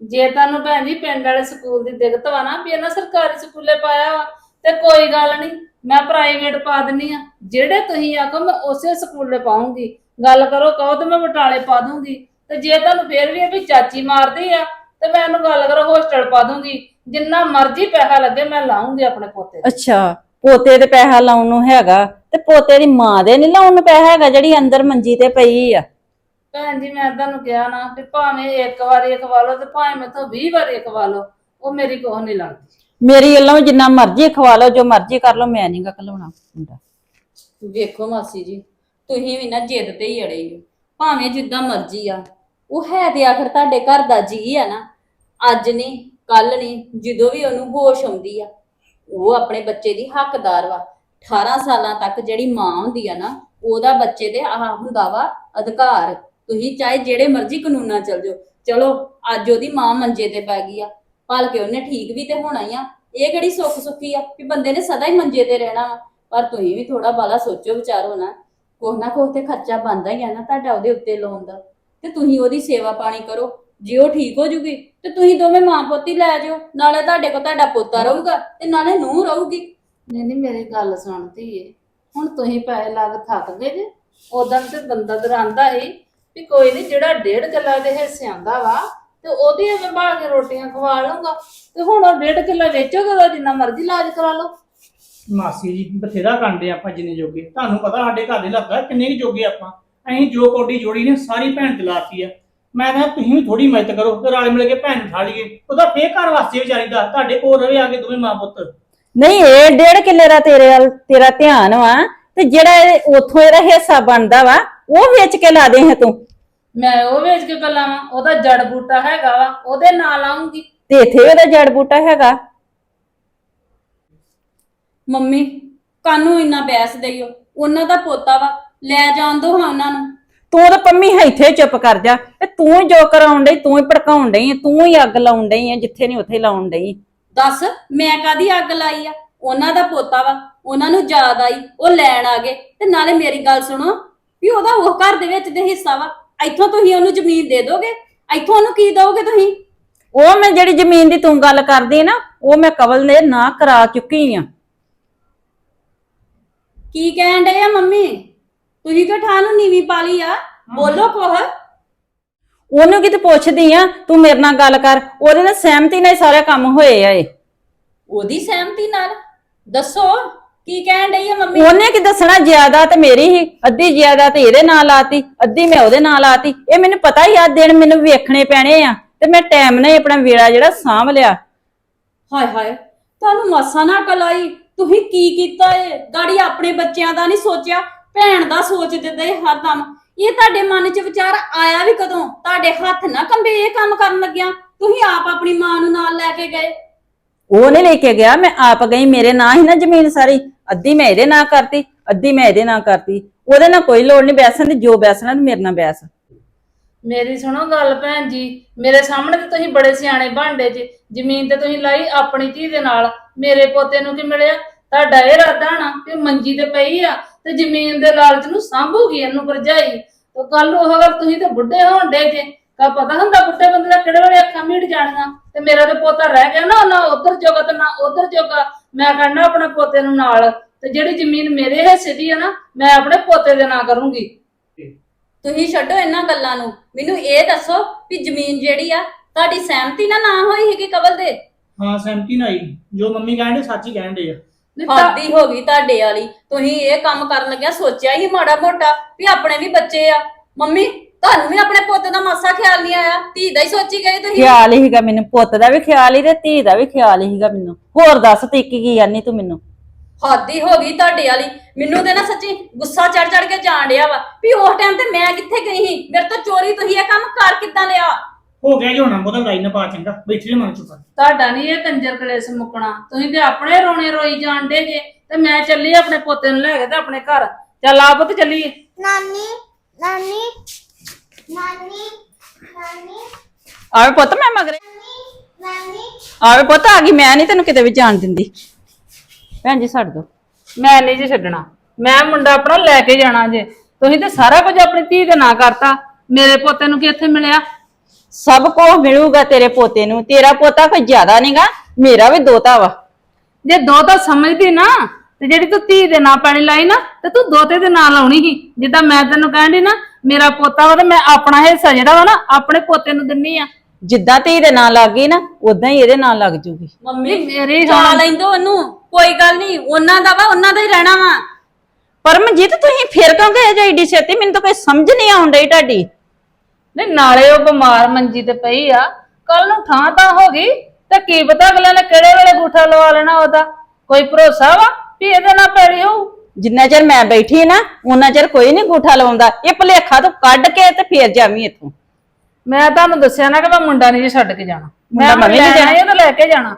ਜੇ ਤੁਹਾਨੂੰ ਭੈਣ ਜੀ ਪਿੰਡ ਵਾਲੇ ਸਕੂਲ ਦੀ ਦਿੱਕਤ ਵਾ ਨਾ ਵੀ ਇਹਨਾਂ ਸਰਕਾਰੀ ਸਕੂਲੇ ਪਾਇਆ ਵਾ ਤੇ ਕੋਈ ਗੱਲ ਨਹੀਂ ਮੈਂ ਪ੍ਰਾਈਵੇਟ ਪਾ ਦਿੰਨੀ ਆ। ਜਿਹੜੇ ਤੁਸੀਂ ਆਖੋ ਮੈਂ ਉਸੇ ਸਕੂਲੇ ਪਾਉਂਗੀ। ਗੱਲ ਕਰੋ ਕਹੋ ਤੇ ਮੈਂ ਬਟਾਲੇ ਪਾ ਦੂੰਗੀ। ਤੇ ਜੇ ਤੁਹਾਨੂੰ ਫੇਰ ਵੀ ਇਹ ਵੀ ਚਾਚੀ ਮਾਰਦੀ ਆ ਤੇ ਮੈਂ ਇਹਨੂੰ ਗੱਲ ਕਰੋ ਹੋਸਟਲ ਪਾ ਦੂੰਗੀ। ਜਿੰਨਾ ਮਰਜ਼ੀ ਪੈਸਾ ਲੱਗੇ ਮੈਂ ਲਾਉਂਗੀ ਆਪਣੇ ਪੋਤੇ ਤੇ। ਅੱਛਾ। ਪੋਤੇ ਤੇ ਪੈਸਾ ਲਾਉਣ ਨੂੰ ਹੈਗਾ ਤੇ ਪੋਤੇ ਦੀ ਮਾਂ ਦੇ ਨਹੀਂ ਲਾਉਣ ਨੂੰ ਪੈਸਾ ਹੈਗਾ ਜਿਹੜੀ ਅੰਦਰ ਮੰਜੀ ਤੇ ਪਈ ਆ। ਭੈਣ ਜੀ ਮੈਂ ਤੁਹਾਨੂੰ ਕਿਹਾ ਨਾ ਵੀ ਭਾਵੇਂ ਇੱਕ ਵਾਰੀ ਖਵਾ ਲਓ ਤੇ ਭਾਵੇਂ ਮੈਥੋਂ 20 ਵਾਰੀ ਖਵਾ ਲਓ ਉਹ ਮੇਰੀ ਕੋਹ ਨਹੀਂ ਲੱਗਦੀ। ਮੇਰੀ ਵੱਲੋਂ ਜਿੰਨਾ ਮਰਜ਼ੀ ਖਵਾ ਲਓ ਜੋ ਮਰਜ਼ੀ ਕਰ ਲਓ ਮੈਂ ਨਹੀਂਗਾ ਘਲਾਉਣਾ ਹੁੰਦਾ। ਵੇਖੋ ਮਾਸੀ ਜੀ ਤੁਸੀਂ ਵੀ ਨਾ ਜਿੱਦ ਤੇ ਹੀ ਅੜੇ ਹੋ। ਭਾਵੇਂ ਜਿੱਦਾਂ ਮਰਜ਼ੀ ਆ ਉਹ ਹੈ ਤੇ ਆਖਰ ਤੁਹਾਡੇ ਘਰ ਦਾ ਜੀ ਆ ਨਾ। ਅੱਜ ਨਹੀਂ ਕੱਲ ਨਹੀਂ ਜਦੋਂ ਵੀ ਉਹਨੂੰ ਹੋਸ਼ ਆਉਂਦੀ ਆ ਉਹ ਆਪਣੇ ਬੱਚੇ ਦੀ ਹੱਕਦਾਰ ਵਾ। 18 ਸਾਲਾਂ ਤੱਕ ਜਿਹੜੀ ਮਾਂ ਹੁੰਦੀ ਆ ਨਾ, ਉਹਦਾ ਬੱਚੇ ਤੇ ਆਹ ਹੁੰਦਾ ਵਾ ਅਧਿਕਾਰ। ਤੁਸੀਂ ਚਾਹੇ ਜਿਹੜੇ ਮਰਜ਼ੀ ਕਾਨੂੰਨਾਂ ਚਲ ਜਾਓ। ਚਲੋ, ਅੱਜ ਉਹਦੀ ਮਾਂ ਮੰਜੇ ਤੇ ਪੈ ਗਈ ਆ। ਭਲ ਕੇ ਉਹਨੇ ਠੀਕ ਵੀ ਤੇ ਹੋਣਾ ਹੀ ਆ। ਇਹ ਕਿਹੜੀ ਸੁੱਖ ਸੁੱਖੀ ਆ ਵੀ ਬੰਦੇ ਨੇ ਸਦਾ ਹੀ ਮੰਜੇ ਤੇ ਰਹਿਣਾ ਵਾ। ਪਰ ਤੁਸੀਂ ਵੀ ਥੋੜਾ ਬਾਲਾ ਸੋਚੋ ਵਿਚਾਰੋ ਨਾ। ਕੁਛ ਨਾ ਕੁਛ ਤੇ ਖਰਚਾ ਬਣਦਾ ਹੀ ਆ ਨਾ ਤੁਹਾਡਾ ਉਹਦੇ ਉੱਤੇ ਲਾਉਣ ਦਾ। ਤੇ ਤੁਸੀਂ ਉਹਦੀ ਸੇਵਾ ਪਾਣੀ ਕਰੋ। ਜੇ ਉਹ ਠੀਕ ਹੋ ਜੂਗੀ ਤੇ ਤੁਸੀਂ ਦੋਵੇਂ ਮਾਂ ਪੁੱਤ ਹੀ ਲੈ ਜਾਓ ਨਾਲੇ ਤੁਹਾਡੇ ਕੋਲ ਤੁਹਾਡਾ ਪੋਤਾ ਰਹੂਗਾ ਤੇ ਨਾਲੇ ਨੂੰਹ ਰਹੂਗੀ। ਨਹੀਂ ਨਹੀਂ ਮੇਰੀ ਗੱਲ ਸੁਣਦੀ ਏ ਹੁਣ ਤੁਸੀਂ ਪੈਸੇ ਲਾ ਕੇ ਥੱਕ ਗਏ ਜੇ ਉਦੋਂ ਤੇ ਬੰਦਾ ਦਰਾਂਦਾ ਸੀ ਵੀ ਕੋਈ ਨਹੀਂ ਜਿਹੜਾ ਡੇਢ ਕਿੱਲਾ ਦੇ ਹਿੱਸੇ ਆਂਦਾ ਵਾ ਤੇ ਉਹਦੀ ਮੈਂ ਬਾਹਰ ਕੇ ਰੋਟੀਆਂ ਖਵਾ ਲਊਂਗਾ ਤੇ ਹੁਣ ਉਹ ਡੇਢ ਕਿੱਲਾ ਵੇਚੋਗੇ ਤਾਂ ਜਿੰਨਾ ਮਰਜ਼ੀ ਇਲਾਜ ਕਰਾ ਲਓ। ਮਾਸੀ ਜੀ ਬਥੇਰਾ ਕਾਂਡੇ ਆਪਾਂ ਜਿੰਨੇ ਜੋਗੇ। ਤੁਹਾਨੂੰ ਪਤਾ ਸਾਡੇ ਘਰ ਦੇ ਲੱਗਦਾ ਕਿੰਨੇ ਕੁ ਜੋਗੇ ਆਪਾਂ। ਅਸੀਂ ਜੋ ਕੋਡੀ ਜੋੜੀ ਨੇ ਸਾਰੀ ਭੈਣ ਚਲਾਤੀ ਆ। ਮੈਂ ਕਿਹਾ ਤੁਸੀਂ ਵੀ ਥੋੜੀ ਮਦਦ ਕਰੋ ਤੇ ਰਲ ਮਿਲ ਕੇ ਭੈਣ ਨੂੰ ਠਾ ਲਈਏ। ਉਹਦਾ ਫੇਰ ਘਰ ਵਾਸਤੇ ਵਿਚਾਰੀ ਦਾ ਤੁਹਾਡੇ ਕੋਲ ਰਵੇ ਆ ਕੇ ਦੋਵੇਂ ਮਾਂ ਪੁੱਤ। ਨਹੀਂ ਇਹ ਡੇਢ ਕਿੱਲੇ ਦਾ ਤੇਰੇ ਵੱਲ ਤੇਰਾ ਧਿਆਨ ਵਾ ਤੇ ਜਿਹੜਾ ਇਹ ਉੱਥੋਂ ਇਹਦਾ ਹਿੱਸਾ ਬਣਦਾ ਵਾ ਉਹ ਵੇਚ ਕੇ ਲਾ ਦੇ ਹੈ ਤੂੰ। ਮੈਂ ਉਹ ਵੇਚ ਕੇ ਗੱਲਾਂ ਵਾ ਉਹਦਾ ਜੜ ਬੂਟਾ ਹੈਗਾ ਵਾ ਉਹਦੇ ਨਾਲ ਆਉਂਗੀ ਤੇ ਇੱਥੇ ਉਹਦਾ ਜੜ ਬੂਟਾ ਹੈਗਾ। ਮੰਮੀ ਕਾਨੂੰ ਇੰਨਾ ਬੈਸ ਦਈਓ? ਉਹਨਾਂ ਦਾ ਪੋਤਾ ਵਾ ਲੈ ਜਾਣ ਦੋ ਹਾਂ ਉਹਨਾਂ ਨੂੰ। ਤੂੰ ਤਾਂ ਪੰਮੀ ਇੱਥੇ ਚੁੱਪ ਕਰ ਜਾ। ਇਹ ਤੂੰ ਹੀ ਜੋ ਕਰਾਉਣ ਡਈ ਤੂੰ ਹੀ ਭੜਕਾਉਣ ਡਈ ਆਂ, ਤੂੰ ਹੀ ਅੱਗ ਲਾਉਣ ਡਈ ਆ ਜਿੱਥੇ ਨਹੀਂ ਉੱਥੇ ਲਾਉਣ ਡਈ। ਦੱਸ ਮੈਂ ਕਾਦੀ ਅੱਗ ਲਾਈ ਆ? ਉਹਨਾਂ ਦਾ ਪੋਤਾ ਵਾ ਉਹਨਾਂ ਨੂੰ ਯਾਦ ਆਈ ਉਹ ਲੈਣ ਆ ਗਏ। ਤੇ ਨਾਲੇ ਮੇਰੀ ਗੱਲ ਸੁਣੋ ਵੀ ਉਹਦਾ ਉਹ ਘਰ ਦੇ ਵਿੱਚ ਦੇ ਹਿੱਸਾ ਵਾ। ਇੱਥੋਂ ਤੁਸੀਂ ਉਹਨੂੰ ਜ਼ਮੀਨ ਦੇ ਦੋਗੇ? ਇੱਥੋਂ ਉਹਨੂੰ ਕੀ ਦੋਗੇ ਤੁਸੀਂ? ਉਹ ਮੈਂ ਜਿਹੜੀ ਜ਼ਮੀਨ ਦੀ ਤੂੰ ਗੱਲ ਕਰਦੀ ਨਾ ਉਹ ਮੈਂ ਕਵਲ ਨੇ ਨਾ ਕਰਾ ਚੁੱਕੀ ਆ। ਕੀ ਕਹਿਣ ਡਏ ਆ ਮੰਮੀ? ਤੁਸੀਂ ਕਿ ਠਾਹ ਨੂੰ ਨੀਵੀਂ ਪਾ ਲਈ ਆ? ਬੋਲੋ ਕੋਹ ਉਹਨੂੰ ਕਿਤੇ ਪੁੱਛਦੀ ਆ? ਤੂੰ ਮੇਰੇ ਨਾਲ ਗੱਲ ਕਰ। ਉਹਦੇ ਨਾਲ ਸਹਿਮਤੀ ਨਾਲ ਹੀ ਸਾਰੇ ਕੰਮ ਹੋਏ ਆ ਇਹ। ਉਹਦੀ ਸਹਿਮਤੀ ਨਾਲ? ਦੱਸੋ ਕੀ ਕਹਿਣ ਡਈ ਆ ਮੰਮੀ? ਉਹਨੇ ਕੀ ਦੱਸਣਾ? ਜਾਇਦਾਦ ਮੇਰੀ ਹੀ ਅੱਧੀ ਜਾਇਦਾਦ ਇਹਦੇ ਨਾਲ ਲਾਤੀ ਅੱਧੀ ਮੈਂ ਉਹਦੇ ਨਾਲ ਲਾਤੀ। ਇਹ ਮੈਨੂੰ ਪਤਾ ਹੀ ਆ ਦਿਨ ਮੈਨੂੰ ਵੇਖਣੇ ਪੈਣੇ ਆ। ਤੇ ਮੈਂ ਟਾਈਮ ਨਾਲ ਹੀ ਆਪਣਾ ਵੇੜਾ ਜਿਹੜਾ ਸਾਂਭ ਲਿਆ। ਹਾਏ ਹਾਏ ਤੁਹਾਨੂੰ ਮਾਸਾ ਨਾ ਕਲਾਈ ਤੁਸੀਂ ਕੀ ਕੀਤਾ ਏ ਗਾੜੀ ਆਪਣੇ ਬੱਚਿਆਂ ਦਾ ਨਹੀਂ ਸੋਚਿਆ? ਭੈਣ ਦਾ ਸੋਚ ਦਿੰਦੇ ਹਰਦਮ ਇਹ ਤੁਹਾਡੇ ਮਨ 'ਚ ਵਿਚਾਰ ਆਇਆ ਵੀ ਕਦੋਂ? ਤੁਹਾਡੇ ਹੱਥ ਨਾ ਕੰਬੇ ਇਹ ਕੰਮ ਕਰਨ ਲੱਗਿਆ। ਤੁਸੀਂ ਆਪ ਆਪਣੀ ਮਾਂ ਨੂੰ ਨਾਲ ਲੈ ਕੇ ਗਏ। ਉਹ ਨਹੀਂ ਲੈ ਕੇ ਗਿਆ ਮੈਂ ਆਪ ਗਈ ਮੇਰੇ ਨਾਂ ਹੀ ਨਾ ਜ਼ਮੀਨ ਸਾਰੀ। ਅੱਧੀ ਮੈਂ ਇਹਦੇ ਨਾਂ ਕਰਤੀ ਅੱਧੀ ਮੈਂ ਇਹਦੇ ਨਾਂ ਕਰਤੀ। ਉਹਦੇ ਨਾਲ ਕੋਈ ਲੋੜ ਨਹੀਂ ਬੈਸਣ ਦੀ ਜੋ ਬੈਸਣਾ ਤੇ ਮੇਰੇ ਨਾਲ ਬੈਸ। ਮੇਰੀ ਸੁਣੋ ਗੱਲ ਭੈਣ ਜੀ ਮੇਰੇ ਸਾਹਮਣੇ ਤੇ ਤੁਸੀਂ ਬੜੇ ਸਿਆਣੇ ਭਾਂਡੇ ਜੀ ਜ਼ਮੀਨ ਤੇ ਤੁਸੀਂ ਲਾਈ ਆਪਣੀ ਧੀ ਦੇ ਨਾਲ। ਮੇਰੇ ਪੋਤੇ ਨੂੰ ਕੀ ਮਿਲਿਆ? ਤੁਹਾਡਾ ਇਹ ਇਰਾਦਾ ਨਾ ਕਿ ਮੰਜੀ ਤੇ ਪਈ ਆ ਤੇ ਜ਼ਮੀਨ ਦੇ ਲਾਲਚ ਨੂੰ ਸਾਂਭੂਗੀ ਇਹਨੂੰ ਭਰਜਾਈ। ਤੇ ਕੱਲ ਨੂੰ ਉਹ ਗੱਲ ਤੁਸੀਂ ਤੇ ਬੁੱਢੇ ਹੋਣ ਡੇ ਜੇ ਕਾ ਪਤਾ ਹੁੰਦਾ ਬੁੱਢੇ ਬੰਦੇ ਦਾ ਕਿਹੜੇ ਵੇਲੇ ਅੱਖਾਂ ਮੀਟ ਜਾਣੀਆਂ। ਤੇ ਮੇਰਾ ਤੇ ਪੋਤਾ ਰਹਿ ਗਿਆ ਨਾ ਨਾ ਉਧਰ ਜੋਗਾ ਤੇ ਨਾ ਉਧਰ ਜੋਗਾ। ਮੈਂ ਕਰਨਾ ਆਪਣੇ ਪੋਤੇ ਨੂੰ ਨਾਲ ਤੇ ਜਿਹੜੀ ਜ਼ਮੀਨ ਮੇਰੇ ਹਿੱਸੇ ਦੀ ਆ ਨਾ ਮੈਂ ਆਪਣੇ ਪੋਤੇ ਦੇ ਨਾਂ ਕਰੂੰਗੀ। ਤੁਸੀਂ ਛੱਡੋ ਇਹਨਾਂ ਗੱਲਾਂ ਨੂੰ। ਮੈਨੂੰ ਇਹ ਦੱਸੋ ਵੀ ਜ਼ਮੀਨ ਜਿਹੜੀ ਆ ਤੁਹਾਡੀ ਸਹਿਮਤੀ ਨਾਲ ਨਾ ਹੋਈ ਹੈਗੀ ਕਬਲ ਦੇ? ਹਾਂ ਸਹਿਮਤੀ ਨਾਲ ਹੀ ਜੋ ਮੰਮੀ ਕਹਿੰਦੇ ਸੱਚ ਹੀ ਕਹਿੰਦੇ ਆ। ਨਹੀਂ ਤਾਂ- ਹਾਦੀ ਹੋ ਗਈ ਤੁਹਾਡੇ ਵਾਲੀ। ਤੁਸੀਂ ਇਹ ਕੰਮ ਕਰਨ ਲੱਗਿਆ ਸੋਚਿਆ ਹੀ ਮਾੜਾ ਮੋਟਾ ਵੀ ਆਪਣੇ ਵੀ ਬੱਚੇ ਆ। ਮੰਮੀ ਤੁਹਾਨੂੰ ਵੀ ਆਪਣੇ ਪੁੱਤ ਦਾ ਮਾਸਾ ਖਿਆਲ ਨਹੀਂ ਆਇਆ? ਧੀ ਦਾ ਹੀ ਸੋਚੀ ਗਏ ਤੁਸੀਂ। ਖਿਆਲ ਹੀ ਸੀਗਾ ਮੈਨੂੰ ਪੁੱਤ ਦਾ ਵੀ ਖਿਆਲ ਹੀ ਤੇ ਧੀ ਦਾ ਵੀ ਖਿਆਲ ਹੀ ਸੀਗਾ ਮੈਨੂੰ। ਹੋਰ ਦੱਸ ਤੀ ਕੀ ਕੀ ਜਾਨੀ ਤੂੰ ਮੈਨੂੰ? ਹਾਦੀ ਹੋ ਗਈ ਤੁਹਾਡੇ ਵਾਲੀ। ਮੈਨੂੰ ਤੇ ਨਾ ਸੱਚੀ ਗੁੱਸਾ ਚੜ ਚੜ ਕੇ ਜਾਣ ਡਿਆ ਵਾ ਵੀ ਉਸ ਟਾਈਮ ਤੇ ਮੈਂ ਕਿੱਥੇ ਗਈ ਸੀ? ਮੇਰੇ ਤੋਂ ਚੋਰੀ ਤੁਸੀਂ ਇਹ ਕੰਮ ਕਰ ਕਿੱਦਾਂ ਲਿਆ? ਹੋ ਗਿਆ ਜੀ ਹੁਣ ਬੋਤਲ ਲਾਈ ਨਾ ਪਾ ਚੰਗਾ। ਬੈਠੀ ਮਨ ਚੁੱਪ ਤੁਹਾਡਾ ਨਹੀਂ ਇਹ ਕੰਜਰ ਕਲੇਸ਼ ਮੁੱਕਣਾ। ਤੁਸੀਂ ਤੇ ਆਪਣੇ ਰੋਣੇ ਰੋਈ ਜਾਣਦੇ ਜੇ ਤੇ ਮੈਂ ਚੱਲੀ ਆਪਣੇ ਪੋਤੇ ਨੂੰ ਲੈ ਕੇ ਤੇ ਆਪਣੇ ਘਰ। ਚੱਲ ਆ ਪੁੱਤ ਚੱਲੀਏ। ਨਾਨੀ ਨਾਨੀ ਨਾਨੀ ਨਾਨੀ। ਆਵੇ ਪੁੱਤ ਮੈਂ ਮਗਰੇ। ਨਾਨੀ ਆਵੇ ਪੁੱਤ ਆ ਗਈ। ਮੈਂ ਨਹੀਂ ਤੈਨੂੰ ਕਿਤੇ ਵੀ ਜਾਣ ਦਿੰਦੀ। ਭੈਣ ਜੀ ਛੱਡ ਦੋ। ਮੈਂ ਨਹੀਂ ਜੀ ਛੱਡਣਾ। ਮੈਂ ਮੁੰਡਾ ਆਪਣਾ ਲੈ ਕੇ ਜਾਣਾ ਜੇ। ਤੁਸੀਂ ਤੇ ਸਾਰਾ ਕੁਝ ਆਪਣੀ ਧੀ ਦੇ ਨਾਂ ਕਰਤਾ। ਮੇਰੇ ਪੋਤੇ ਨੂੰ ਕੀ ਇੱਥੇ ਮਿਲਿਆ? ਸਭ ਕੁਝ ਮਿਲੂਗਾ ਤੇਰੇ ਪੋਤੇ ਨੂੰ। ਤੇਰਾ ਪੋਤਾ ਕੋਈ ਜ਼ਿਆਦਾ ਨਹੀਂਗਾ ਮੇਰਾ ਵੀ ਦੋਤਾ ਵਾ। ਜੇ ਦੋ ਤਾਂ ਸਮਝਦੀ ਨਾ ਤੇ ਜਿਹੜੀ ਤੂੰ ਧੀ ਦੇ ਨਾਂ ਪੈਣੀ ਲਾਈ ਨਾ ਤੇ ਤੂੰ ਦੋਤੇ ਦੇ ਨਾਂ ਲਾਉਣੀ ਸੀ। ਜਿੱਦਾਂ ਮੈਂ ਤੈਨੂੰ ਕਹਿੰਦੀ ਨਾ ਮੇਰਾ ਪੋਤਾ ਵਾ ਤੇ ਮੈਂ ਆਪਣਾ ਹਿੱਸਾ ਜਿਹੜਾ ਵਾ ਨਾ ਆਪਣੇ ਪੋਤੇ ਨੂੰ ਦਿੰਨੀ ਆ। ਜਿੱਦਾਂ ਧੀ ਦੇ ਨਾਂ ਲੱਗ ਗਈ ਨਾ ਉਦਾਂ ਹੀ ਇਹਦੇ ਨਾਂ ਲੱਗ ਜੂਗੀ। ਮੰਮੀ ਮੇਰੀ ਜਾ ਹੁਣ ਲੈਂਦੋ ਉਹਨੂੰ। ਕੋਈ ਗੱਲ ਨਹੀਂ ਉਹਨਾਂ ਦਾ ਵਾ ਉਹਨਾਂ ਦਾ ਹੀ ਰਹਿਣਾ ਵਾ। ਪਰਮਜੀਤ ਤੁਸੀਂ ਫਿਰ ਕਿਉਂ ਗਏ ਜੇ ਏਡੀ ਛੇਤੀ? ਮੈਨੂੰ ਤਾਂ ਕੋਈ ਸਮਝ ਨਹੀਂ ਆਉਣ ਡਈ ਤੁਹਾਡੀ। ਨਹੀਂ ਨਾਲੇ ਉਹ ਬਿਮਾਰ ਮੰਜੀ ਤੇ ਪਈ ਆ। ਕੱਲ ਨੂੰ ਥਾਂ ਤਾਂ ਹੋ ਗਈ ਤੇ ਕੀ ਪਤਾ ਅਗਲੇ ਨੇ ਕਿਹੜੇ ਵੇਲੇ ਗੂਠਾ ਲਵਾ ਲੈਣਾ ਉਹਦਾ। ਕੋਈ ਭਰੋਸਾ ਵਾ ਵੀ ਇਹਦੇ ਨਾਲ ਪੈੜੀ ਹੋਊ? ਜਿੰਨਾ ਚਿਰ ਮੈਂ ਬੈਠੀ ਨਾ ਉਹਨਾਂ ਚਿਰ ਕੋਈ ਨਹੀਂ ਗੂਠਾ ਲਾਉਂਦਾ ਇਹ ਭਲੇਖਾ ਤੋਂ ਕੱਢ ਕੇ ਤੇ ਫੇਰ ਜਾਵੀਂ ਇੱਥੋਂ। ਮੈਂ ਤੁਹਾਨੂੰ ਦੱਸਿਆ ਨਾ ਕਿ ਮੈਂ ਮੁੰਡਾ ਨਹੀਂ ਛੱਡ ਕੇ ਜਾਣਾ। ਮੁੰਡਾ ਮੈਂ ਵੀ ਨੀ ਲੈਣਾ ਜਾਣਾ। ਇਹ ਤਾਂ ਲੈ ਕੇ ਜਾਣਾ।